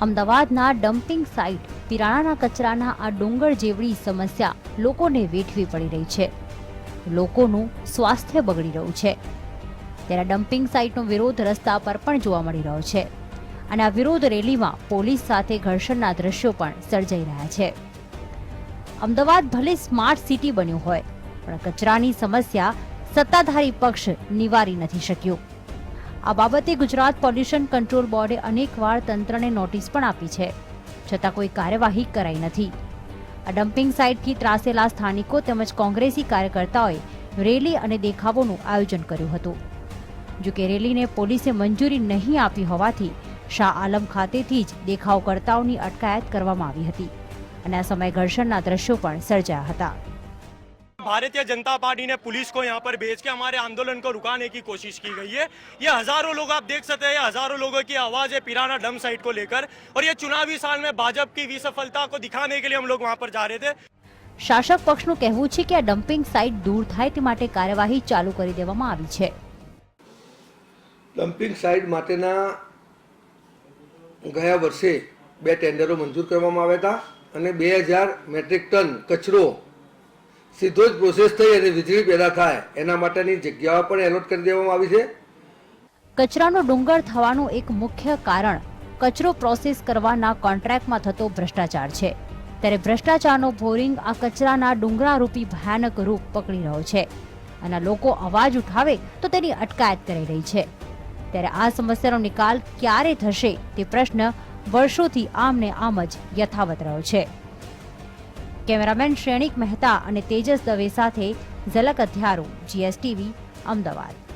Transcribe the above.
અમદાવાદના dumping site, પિરાણાના કચરાના આ ડુંગર જેવડી સમસ્યા લોકોને વેઠવી પડી રહી છે. લોકોનું સ્વાસ્થ્ય બગડી રહ્યું છે. ત્યારે ડમ્પિંગ સાઇટનો વિરોધ રસ્તા પર પણ જોવા મળી રહ્યો છે. અને આ વિરોધ રેલીમાં પોલીસ સાથે ઘર્ષણના દ્રશ્યો પણ સર્જાઈ રહ્યા છે. અમદાવાદ ભલે સ્માર્ટ સિટી બન્યું હોય, પણ કચરાની સમસ્યા સત્તાધારી પક્ષ નિવારી નથી શક્યું. આ બાબતે ગુજરાત પોલ્યુશન કંટ્રોલ બોર્ડે અનેકવાર તંત્રને નોટિસ પણ આપી છે, છતાં કોઈ કાર્યવાહી કરાઈ નથી. આ ડમ્પિંગ સાઇટથી ત્રાસેલા સ્થાનિકો તેમજ કોંગ્રેસી કાર્યકર્તાઓએ રેલી અને દેખાવોનું આયોજન કર્યું હતું. જો કે રેલીને પોલીસે મંજૂરી નહીં આપી હોવાથી શાહ આલમ ખાતેથી જ દેખાવકર્તાઓની અટકાયત કરવામાં આવી હતી અને આ સમયે ઘર્ષણના દ્રશ્યો પણ સર્જાયા હતા. भारतीय जनता पार्टी ने पुलिस को यहाँ पर भेज के हमारे आंदोलन को रुकाने की कोशिश की गई है ये हजारों लोग आप देख सकते हैं ये हजारों लोगों की आवाज है पिराना डम साइट को लेकर और ये चुनावी साल में भाजपा की विसफलता को दिखाने के लिए हम लोग वहाँ पर जा रहे थे શાસક પક્ષનું કહેવું છે કે આ ડમ્પિંગ સાઇટ દૂર થાય તે માટે કાર્યવાહી ચાલુ કરી દેવામાં આવી છે ડમ્પિંગ સાઇટ માટેના ગયા વર્ષે બે ટેન્ડરો મંજૂર કરવામાં આવ્યા હતા અને બે હજાર મેટ્રિક ટન કચરો સીધો જ પ્રોસેસ થઈ અને વીજળી પેદા થાય. એના માટેની જગ્યાઓ પણ એલોટ કરી દેવામાં આવી છે. કચરાનો ડુંગર થવાનું એક મુખ્ય કારણ કચરો પ્રોસેસ કરવાના કોન્ટ્રાક્ટમાં થતો ભ્રષ્ટાચાર છે. ત્યારે ભ્રષ્ટાચારનો બોરિંગ આ કચરાના ડુંગરારૂપી ભયાનક રૂપ પકડી રહ્યો છે. અને લોકો અવાજ ઉઠાવે તો તેની અટકાયત કરી રહી છે. ત્યારે આ સમસ્યાનો નિકાલ ક્યારે થશે તે પ્રશ્ન વર્ષોથી આમને આમ જ યથાવત રહ્યો છે. કેમેરામેન શ્રેણિક મહેતા અને તેજસ દવે સાથે ઝલક અથિયારો જીએસટીવી અમદાવાદ.